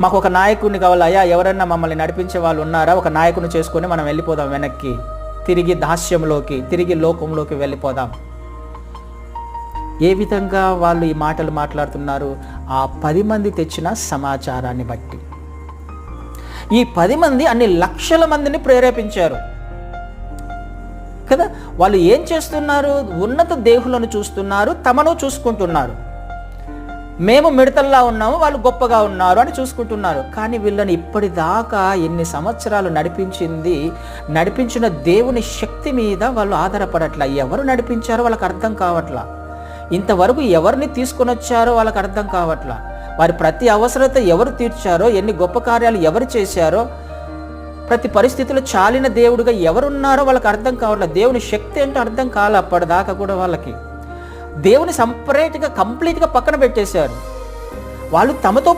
మాకు ఒక నాయకుడిని కావాలి. అయ్యా ఎవరన్నా మమ్మల్ని నడిపించే వాళ్ళు ఉన్నారా? ఒక నాయకుని చేసుకొని మనం వెళ్ళిపోదాం వెనక్కి. తిరిగి దాస్యంలోకి తిరిగి లోకంలోకి వెళ్ళిపోదాం. ఏ విధంగా వాళ్ళు ఈ మాటలు మాట్లాడుతున్నారు? ఆ పది మంది తెచ్చిన సమాచారాన్ని బట్టి. ఈ పది మంది అన్ని లక్షల మందిని ప్రేరేపించారు. కదా? వాళ్ళు ఏం చేస్తున్నారు? ఉన్నత దేవులను చూస్తున్నారు తమను చూసుకుంటున్నారు. మేము మిడతల్లా ఉన్నాము వాళ్ళు గొప్పగా ఉన్నారు అని చూసుకుంటున్నారు. కానీ వీళ్ళని ఇప్పటిదాకా ఎన్ని సంవత్సరాలు నడిపించింది నడిపించిన దేవుని శక్తి మీద వాళ్ళు ఆధారపడట్లా. ఎవరు నడిపించారో వాళ్ళకి అర్థం కావట్లా. ఇంతవరకు ఎవరిని తీసుకొని వచ్చారో వాళ్ళకి అర్థం కావట్లా. వారి ప్రతి అవసరత ఎవరు తీర్చారో ఎన్ని గొప్ప కార్యాలు ఎవరు చేశారో ప్రతి పరిస్థితిలో చాలిన దేవుడిగా ఎవరున్నారో వాళ్ళకి అర్థం కావట్లేదు దేవుని శక్తి అంటే అర్థం కాలే అప్పటిదాకా కూడా వాళ్ళకి. దేవుని సపరేట్గా కంప్లీట్గా పక్కన పెట్టేశారు. వాళ్ళు తమతో